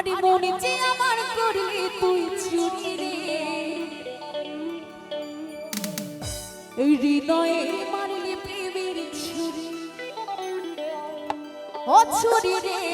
আরে মনে যে আমার করলি তুই চুরি হৃদয়ে মারলি প্রেমের ছুরি। ও ছুরি রে।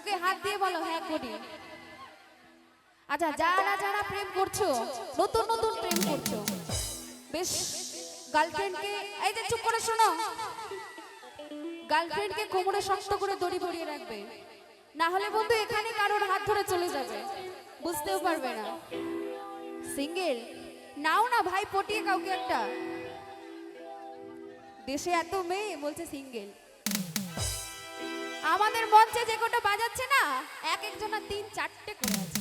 বুকে হাত দিয়ে বলো হ্যাঁ করি। আচ্ছা যারা যারা প্রেম করছ, নতুন নতুন প্রেম করছ, বেশ, গার্লফ্রেন্ডকে, এই যে চুপ করে শোনো। গার্লফ্রেন্ডকে কোমরে শক্ত করে দড়ি ভরিয়ে রাখবে। না হলে বন্ধু, এখানে কারোর হাত ধরে চলে যাবে। বুঝতেও পারবে না। সিঙ্গেল? নাও না ভাই, পটিয়ে কাউকে একটা। দেশে এত মেয়ে, বলছে সিঙ্গেল। আমাদের মঞ্চে যে কোটা বাজাচ্ছে না এক একজন তিন চারটে করে আছে।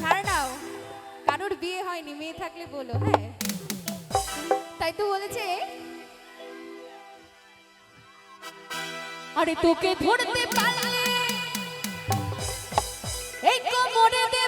ছাড় নাও, কারোর বিয়ে হয়নি, মেয়ে থাকলে বলো হ্যাঁ? তাই তো বলেছে। আরে তোকে ধরতে পারলে, এই কো কোমরে দে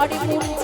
আরে মন